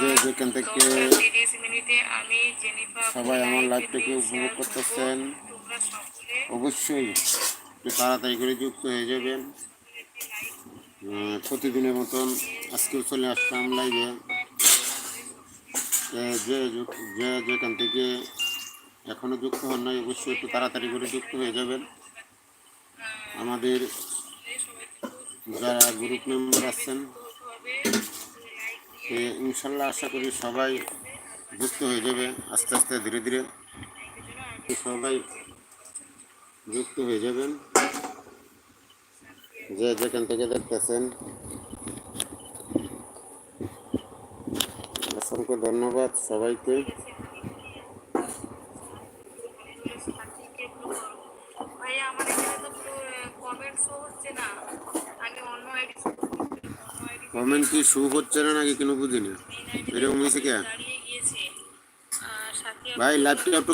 যে যেখান থেকে সবাই আমার লাইফটাকে উপভোগ করতেছেন। অবশ্যই তাড়াতাড়ি করে যুক্ত হয়ে যাবেন। প্রতিদিনের মতন আজকেও চলে আসলাম লাইভে যে যে যেখান থেকে এখনও যুক্ত হন নাই অবশ্যই একটু তাড়াতাড়ি করে যুক্ত হয়ে যাবেন। আমাদের যারা গ্রুপ মেম্বার আছেন তো ইনশাল্লাহ আশা করি সবাই যুক্ত হয়ে যাবে আস্তে আস্তে, ধীরে ধীরে। সবাই যুক্ত হয়ে যাবেন। যে যেখান থেকে দেখতেছেন, অসংখ্য ধন্যবাদ সবাইকে। ভাইয়া, আমার এখানে তো পুরো হচ্ছে না। আমি অন্য কমেন্ট কি শু হচ্ছে না নাকি কোনো বুঝিনি? এরকম হয়েছে কে? ভাই ল্যাপটপ